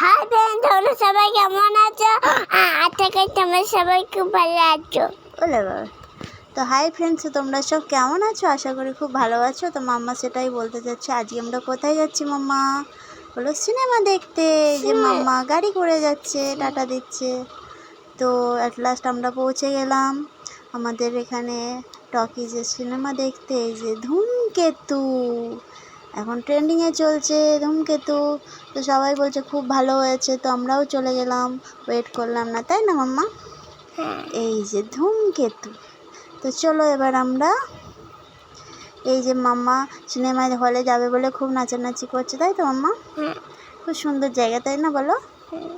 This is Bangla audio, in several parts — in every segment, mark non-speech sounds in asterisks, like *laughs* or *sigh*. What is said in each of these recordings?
হাই ফ্রেন্ড তোমরা সবাই কেমন আছো? আশা করি তোমরা সবাই খুব ভালো আছো। বাবা। তো হাই ফ্রেন্ডস তোমরা সব কেমন আছো? আশা করি খুব ভালো আছো। তো মাম্মা সেটাই বলতে চাচ্ছে আজকে আমরা কোথায় যাচ্ছি মাম্মা? বলো সিনেমা দেখতে। যে. মাম্মা গাড়ি করে যাচ্ছে টাটা দিচ্ছে। তো অ্যাট লাস্ট আমরা পৌঁছে গেলাম। আমাদের এখানে টকিজে সিনেমা দেখতে এই যে ধূমকেতু। এখন ট্রেন্ডিংয়ে চলছে ধূমকেতু। তো সবাই বলছে খুব ভালো হয়েছে। তো আমরাও চলে গেলাম। ওয়েট করলাম না তাই না মাম্মা? হ্যাঁ। এই যে ধূমকেতু। তো চলো এবার আমরা এই যে মাম্মা সিনেমা হলে যাবে বলে খুব নাচানাচি করছে তাই তো মাম্মা? হ্যাঁ। খুব সুন্দর জায়গা তাই না বলো? হ্যাঁ।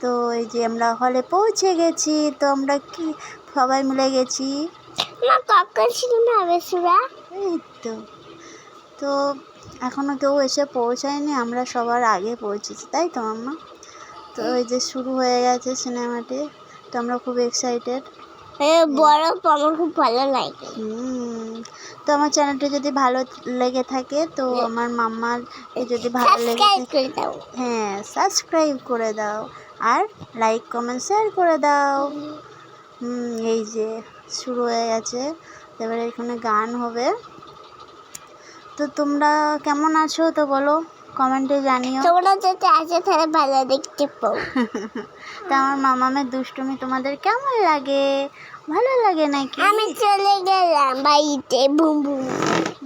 তো এই যে আমরা হলে পৌঁছে গেছি। তো আমরা কি সবাই মিলে গেছি? মা কখন সিনেমা হবে সুরা এই তো। তো এখনও কেউ এসে পৌঁছায়নি আমরা সবার আগে পৌঁছেছি তাই তো মাম্মা? তো এই যে শুরু হয়ে গেছে সিনেমাটি তো আমরা খুব এক্সাইটেড বড় আমার খুব ভালো লাগে। তো আমার চ্যানেলটি যদি ভালো লেগে থাকে তো আমার মাম্মার যদি ভালো লেগে হ্যাঁ সাবস্ক্রাইব করে দাও আর লাইক কমেন্ট শেয়ার করে দাও। হুম এই যে শুরু হয়ে গেছে এবারে এখানে গান হবে। তো তোমরা কেমন আছো তো বলো কমেন্টে জানিও। তোমরা যদি আসে তাহলে ভালো দেখতে পাও। *laughs* তা আমার মামামের দুষ্টুমি তোমাদের কেমন লাগে? ভালো লাগে নাকি? আমি চলে গেলাম বাড়িতে বুম বুম।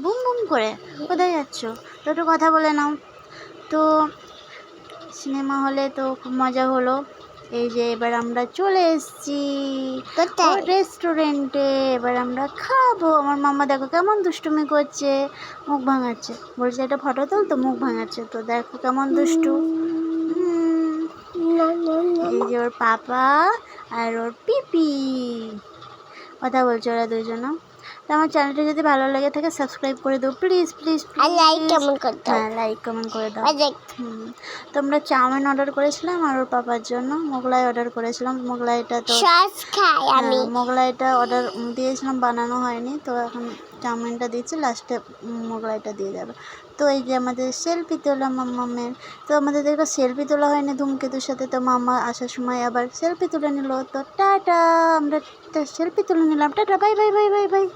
বুম বুম করে? কোথায় যাচ্ছ? তো একটু কথা বলে নাও। তো সিনেমা হলে তো খুব মজা হলো। এই যে এবার আমরা চলে এসেছি। রেস্টুরেন্টে এবার আমরা খাব। আমার মামা দেখো কেমন দুষ্টুমি করছে। মুখ ভাঙাচ্ছে। বলছে একটা ফটো তুল তো মুখ ভাঙাচ্ছে তো। দেখো কেমন দুষ্টু। এই যে ওর পাপা আর ওর পিপি। কথা বলছে ওরা দুজনা তো আমার চ্যানেলটা যদি ভালো লাগে থাকে সাবস্ক্রাইব করে দাও। প্লিজ প্লিজ আর লাইক কেমন দাও। হ্যাঁ লাইক কমেন্ট করে দাও। হুম। তো আমরা চাউমিন অর্ডার করেছিলাম আর ওর পাপার জন্য মোগলাই অর্ডার করেছিলাম। মোগলাইটা তো সস খাই আমি। হ্যাঁ, মোগলাইটা অর্ডার দিয়েছিলাম বানানো হয়নি। তো এখন চাউমিনটা দিয়েছি লাস্টে মোগলাইটা দিয়ে যাবে তো এই যে আমাদের সেলফি তোলা মাম্মামের তো আমাদের দেখো সেলফি তোলা হয়নি ধূমকেতুর সাথে, তো মাম্মা আসার সময় আবার সেলফি তুলে নিল। তো টাটা, আমরা সেলফি তুলে নিলাম। Tata bye bye bye bye bye